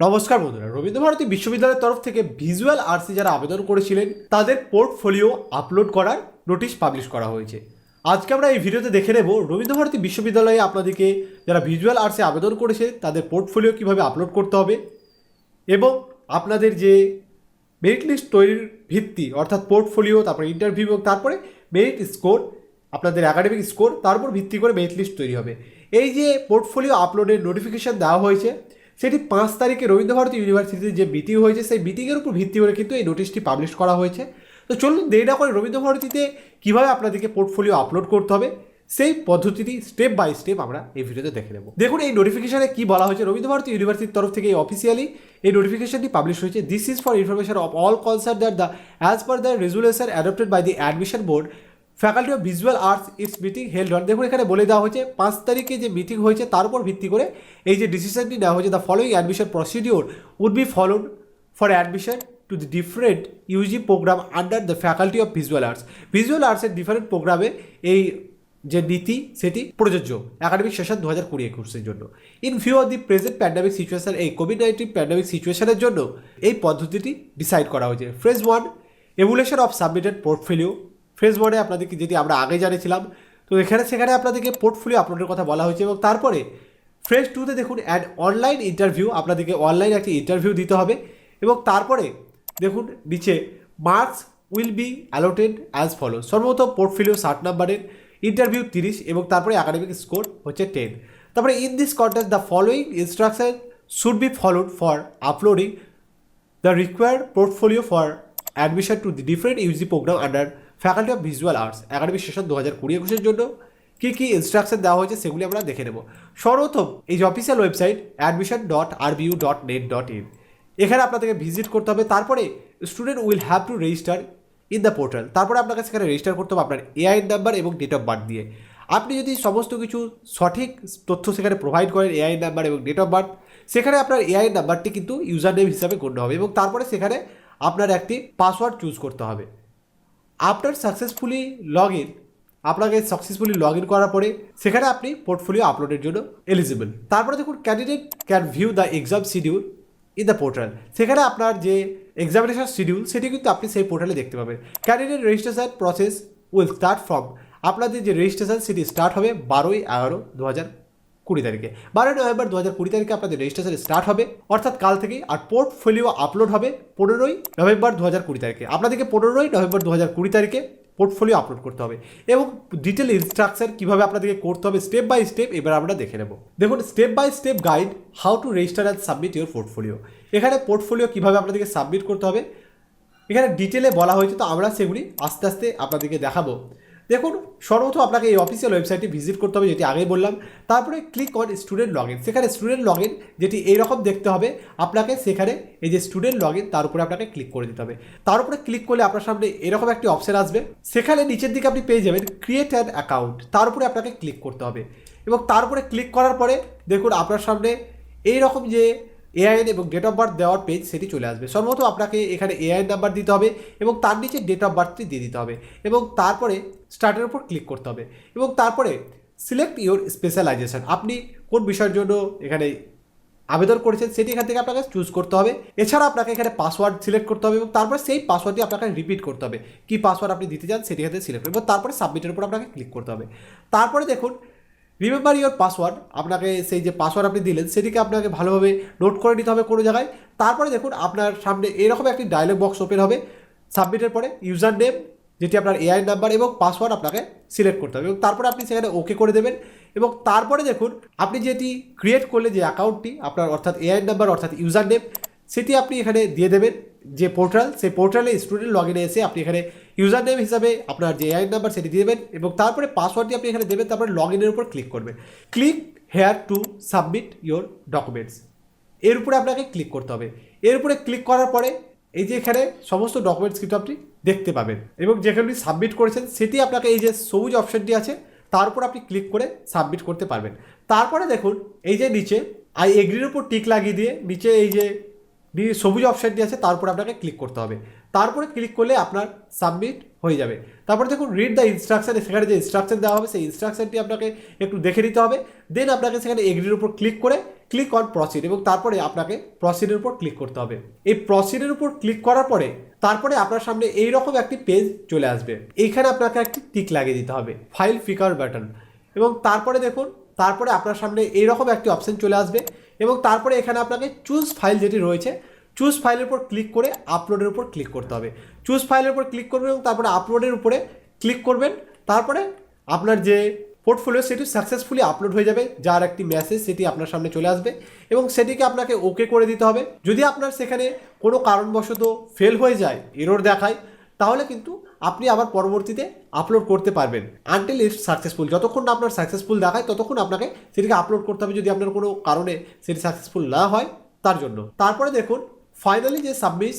নমস্কার বন্ধুরা, রবীন্দ্রভারতী বিশ্ববিদ্যালয়ের তরফ থেকে ভিজুয়াল আর্টসে যারা আবেদন করেছিলেন, তাদের পোর্টফোলিও আপলোড করার নোটিশ পাবলিশ করা হয়েছে। আজকে আমরা এই ভিডিওতে দেখে নেব রবীন্দ্রভারতী বিশ্ববিদ্যালয়ে আপনাদেরকে যারা ভিজুয়াল আর্টসে আবেদন করেছে, তাদের পোর্টফোলিও কীভাবে আপলোড করতে হবে এবং আপনাদের যে মেরিট লিস্ট তৈরির ভিত্তি, অর্থাৎ পোর্টফোলিও, তারপরে ইন্টারভিউ এবং তারপরে মেরিট স্কোর আপনাদের একাডেমিক স্কোর তার উপর ভিত্তি করে মেরিট লিস্ট তৈরি হবে। এই যে পোর্টফোলিও আপলোডের নোটিফিকেশান দেওয়া হয়েছে সেটি পাঁচ তারিখে রবীন্দ্রভারতী ইউনিভার্সিটিতে যে মিটিং হয়েছে, সেই মিটিংয়ের উপর ভিত্তি করে কিন্তু এই নোটিশটি পাবলিশ করা হয়েছে। তো চলুন দেরি না করে রবীন্দ্রভারতীতে কীভাবে আপনাদেরকে পোর্টফোলিও আপলোড করতে হবে, সেই পদ্ধতিটি স্টেপ বাই স্টেপ আমরা এই ভিডিওতে দেখে নেব। দেখুন, এই নোটিফিকেশনে কি বলা হয়েছে? রবীন্দ্রভারতী ইউনিভার্সিটির তরফ থেকে অফিসিয়ালি এই নোটিফিকেশনটি পাবলিশ হয়েছে। This is for information of all concerned that the as per the resolution adopted by the admission board faculty of visual arts its meeting held on দেখুন, এখানে বলে দেওয়া হয়েছে, পাঁচ তারিখে যে মিটিং হয়েছে, তার উপর ভিত্তি করে এই যে ডিসিশনটি নেওয়া হয়েছে the following admission procedure would be followed for admission to the different UG programme under the faculty of visual arts visual আর্টসের ডিফারেন্ট প্রোগ্রামে এই যে নীতি, সেটি প্রযোজ্য একাডেমিক সেশন দু হাজার কুড়ি একুশের জন্য। In view of the present pandemic situation এই কোভিড নাইন্টিন প্যান্ডামিক সিচুয়েশনের জন্য এই পদ্ধতিটি ডিসাইড করা হয়েছে। Phase one evaluation of submitted portfolio ওয়ানে আপনাদেরকে যেটি আমরা আগে জানিয়েছিলাম তো এখানে সেখানে আপনাদেরকে পোর্টফোলিও আপলোডের কথা বলা হয়েছে এবং তারপরে ফ্রেশ টুতে দেখুন অ্যান্ড অনলাইন ইন্টারভিউ আপনাদেরকে অনলাইন একটি ইন্টারভিউ দিতে হবে এবং তারপরে দেখুন নিচে marks will be allotted as follow সর্বপ্রথম পোর্টফোলিও ষাট নাম্বারের ইন্টারভিউ তিরিশ এবং তারপরে একাডেমিক স্কোর হচ্ছে টেন তারপরে in this context the following instruction should be followed for uploading the required portfolio for admission to the different UG programme under faculty of visual arts academic session দু হাজার কুড়ি একুশের জন্য। কী কী instruction দেওয়া হয়েছে সেগুলি আমরা দেখে নেব। সর্বপ্রথম এই যে official website admission dot RBU dot net dot in এখানে আপনাদেরকে ভিজিট করতে হবে। তারপরে student will have to register in the portal তারপরে আপনাকে সেখানে রেজিস্টার করতে হবে আপনার এআই নাম্বার এবং ডেট অফ বার্থ দিয়ে। আপনি যদি সমস্ত কিছু সঠিক তথ্য সেখানে প্রোভাইড করেন এআই নাম্বার এবং ডেট অফ বার্থ সেখানে আপনার এআই নাম্বারটি কিন্তু ইউজার নেম হিসাবে গণ্য হবে এবং তারপরে সেখানে আপনার একটি পাসওয়ার্ড চুজ করতে হবে। আফটার সাকসেসফুলি লগ ইন আপনাকে সাকসেসফুলি লগ ইন করার পরে সেখানে আপনি পোর্টফোলিও আপলোডের জন্য এলিজিবল তারপরে দেখুন candidate can view the exam schedule in the portal সেখানে আপনার যে এক্সামিনেশন শিডিউল সেটি কিন্তু আপনি সেই পোর্টালে দেখতে পাবেন। Candidate registration process will start from আপনাদের যে রেজিস্ট্রেশন সেটি স্টার্ট হবে বারোই এগারো দু হাজার কুড়ি তারিখে। বারোই নভেম্বর দু হাজার কুড়ি তারিখে আপনাদের রেজিস্ট্রেশন স্টার্ট হবে, অর্থাৎ কাল থেকেই আর পোর্টফোলিও আপলোড হবে পনেরোই নভেম্বর দু হাজার কুড়ি তারিখে। আপনাদেরকে পনেরোই নভেম্বর দু হাজার কুড়ি তারিখে পোর্টফোলিও আপলোড করতে হবে এবং ডিটেল ইনস্ট্রাকশন কীভাবে আপনাদেরকে করতে হবে স্টেপ বাই স্টেপ এবার আমরা দেখে নেব। দেখুন step by step guide how to register and submit your portfolio এখানে পোর্টফোলিও কীভাবে আপনাদেরকে সাবমিট করতে হবে, এখানে ডিটেলে বলা হয়েছে, তো আমরা সেগুলি আস্তে আস্তে আপনাদেরকে দেখাবো। দেখুন, সর্বপ্রথম আপনাকে এই অফিসিয়াল ওয়েবসাইটটি ভিজিট করতে হবে, যেটি আগেই বললাম। তারপরে click on student log in সেখানে স্টুডেন্ট লগ ইন যেটি এইরকম দেখতে হবে, আপনাকে সেখানে এই যে স্টুডেন্ট লগ ইন তার উপরে আপনাকে ক্লিক করে দিতে হবে। তার উপরে ক্লিক করলে আপনার সামনে এরকম একটি অপশান আসবে। সেখানে নিচের দিকে আপনি পেয়ে যাবেন ক্রিয়েট অ্যান অ্যাকাউন্ট তার উপরে আপনাকে ক্লিক করতে হবে। এবং তার উপরে ক্লিক করার পরে, দেখুন, আপনার সামনে এই রকম যে এআইএন এবং ডেট অফ বার্থ দেওয়ার পেজ সেটি চলে আসবে। সর্বপ্রথম আপনাকে এখানে এআইএন নাম্বার দিতে হবে এবং তার নিচে ডেট অফ বার্থটি দিয়ে দিতে হবে এবং তারপরে স্টার্টের উপর ক্লিক করতে হবে এবং তারপরে সিলেক্ট ইওর স্পেশালাইজেশন আপনি কোন বিষয়ের জন্য এখানে আবেদন করেছেন সেটি এখান থেকে আপনাকে চুজ করতে হবে। এছাড়া আপনাকে এখানে পাসওয়ার্ড সিলেক্ট করতে হবে এবং তারপরে সেই পাসওয়ার্ডটি আপনাকে রিপিট করতে হবে। কী পাসওয়ার্ড আপনি দিতে চান সেটি এখানে সিলেক্ট করবেন এবং তারপরে সাবমিটের উপর আপনাকে ক্লিক করতে হবে। তারপরে দেখুন রিমেম্বার ইওর পাসওয়ার্ড আপনাকে সেই যে পাসওয়ার্ড আপনি দিলেন, সেটিকে আপনাকে ভালোভাবে নোট করে নিতে হবে কোনো জায়গায়। তারপরে দেখুন, আপনার সামনে এরকম একটি ডায়লগ বক্স ওপেন হবে। সাবমিটের পরে ইউজার নেম যেটি আপনার এআই নাম্বার এবং পাসওয়ার্ড আপনাকে সিলেক্ট করতে হবে। এবং তারপরে আপনি সেখানে ওকে করে দেবেন। এবং তারপরে দেখুন, আপনি যেটি ক্রিয়েট করলে যে অ্যাকাউন্টটি আপনার অর্থাৎ এআই নাম্বার অর্থাৎ ইউজার নেম সেটি আপনি এখানে দিয়ে দেবেন। যে পোর্টাল সেই পোর্টালে স্টুডেন্ট লগ ইনে এসে আপনি এখানে ইউজার নেম হিসাবে আপনার যে এআই নাম্বার সেটি দিয়ে দেবেন এবং তারপরে পাসওয়ার্ডটি আপনি এখানে দেবেন, তারপরে লগ ইনের উপর ক্লিক করবেন। Click here to submit your documents এর উপরে আপনাকে ক্লিক করতে হবে। এর উপরে ক্লিক করার পরে এই যে এখানে সমস্ত ডকুমেন্টস কিন্তু আপনি দেখতে পাবেন এবং যেখানে সাবমিট করেছেন, সেটি আপনাকে এই যে সবুজ অপশনটি আছে, তার উপর আপনি ক্লিক করে সাবমিট করতে পারবেন। তারপরে দেখুন, এই যে নিচে আই এগ্রির উপর টিক লাগিয়ে দিয়ে নিচে এই যে সবুজ অপশানটি আছে, তার উপর আপনাকে ক্লিক করতে হবে। তারপরে ক্লিক করলে আপনার সাবমিট হয়ে যাবে। তারপরে দেখুন রিড দ্য ইনস্ট্রাকশন সেখানে যে ইনস্ট্রাকশন দেওয়া হবে, সেই ইনস্ট্রাকশনটি আপনাকে একটু দেখে নিতে হবে। দেন আপনাকে সেখানে এগ্রির উপর ক্লিক করে ক্লিক অন প্রসিড এবং তারপরে আপনাকে প্রসিডের উপর ক্লিক করতে হবে। এই প্রসিডের উপর ক্লিক করার পরে তারপরে আপনার সামনে এই রকম একটি পেজ চলে আসবে। এইখানে আপনাকে একটি টিক লাগিয়ে দিতে হবে ফাইল ফিকার বাটন এবং তারপরে দেখুন, তারপরে আপনার সামনে এইরকম একটি অপশন চলে আসবে এবং তারপরে এখানে আপনাকে চুজ ফাইল যেটি রয়েছে চুজ ফাইলের উপর ক্লিক করে আপলোডের উপর ক্লিক করতে হবে। চুজ ফাইলের উপর ক্লিক করবেন এবং তারপরে আপলোডের উপরে ক্লিক করবেন। তারপরে আপনার যে পোর্টফোলিও সেটি সাকসেসফুলি আপলোড হয়ে যাবে। যার একটি মেসেজ সেটি আপনার সামনে চলে আসবে এবং সেটিকে আপনাকে ওকে করে দিতে হবে। যদি আপনার সেখানে কোনো কারণবশত ফেল হয়ে যায় এরর দেখায়, তাহলে কিন্তু আপনি আবার পরবর্তীতে আপলোড করতে পারবেন আনটিল ইটস সাকসেসফুল যতক্ষণ না আপনার সাকসেসফুল দেখায়, ততক্ষণ আপনাকে সেটিকে আপলোড করতে হবে যদি আপনার কোনো কারণে সেটি সাকসেসফুল না হয়, তার জন্য। তারপরে দেখুন ফাইনালি যে সাবমিট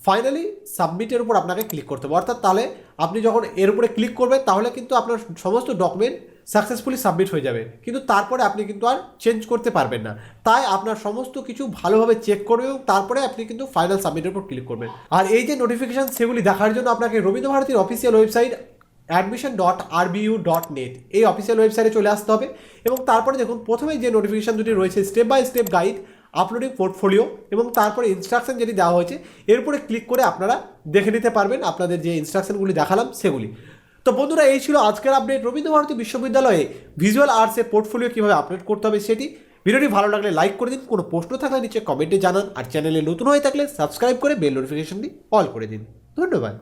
ফাইনালি সাবমিটের উপর আপনাকে ক্লিক করতে হবে। অর্থাৎ তাহলে আপনি যখন এর উপরে ক্লিক করবেন, তাহলে কিন্তু আপনার সমস্ত ডকুমেন্ট সাকসেসফুলি সাবমিট হয়ে যাবে। কিন্তু তারপরে আপনি কিন্তু আর চেঞ্জ করতে পারবেন না। তাই আপনার সমস্ত কিছু ভালোভাবে চেক করবে এবং তারপরে আপনি কিন্তু ফাইনাল সাবমিটের উপর ক্লিক করবেন। আর এই যে নোটিফিকেশান সেগুলি দেখার জন্য আপনাকে Rabindra ভারতীর official website admission dot RBU dot net এই অফিসিয়াল ওয়েবসাইটে চলে আসতে হবে। এবং তারপরে দেখুন, প্রথমে যে নোটিফিকেশান দুটি রয়েছে step by step guide uploading portfolio এবং তারপরে ইনস্ট্রাকশন যেটি দেওয়া হয়েছে, এর উপরে ক্লিক করে আপনারা দেখে নিতে পারবেন আপনাদের যে ইনস্ট্রাকশনগুলি দেখালাম সেগুলি। তো বন্ধুরা, এই ছিল আজকের আপডেট রবীন্দ্র ভারতী বিশ্ববিদ্যালয়ে ভিজুয়াল আর্টসের পোর্টফোলিও কীভাবে আপলোড করতে হবে সেটি। ভিডিওটি ভালো লাগলে লাইক করে দিন, কোনো প্রশ্ন থাকলে নিচে কমেন্টে জানান, আর চ্যানেলে নতুন হয়ে থাকলে সাবস্ক্রাইব করে বেল নোটিফিকেশনটি অল করে দিন। ধন্যবাদ।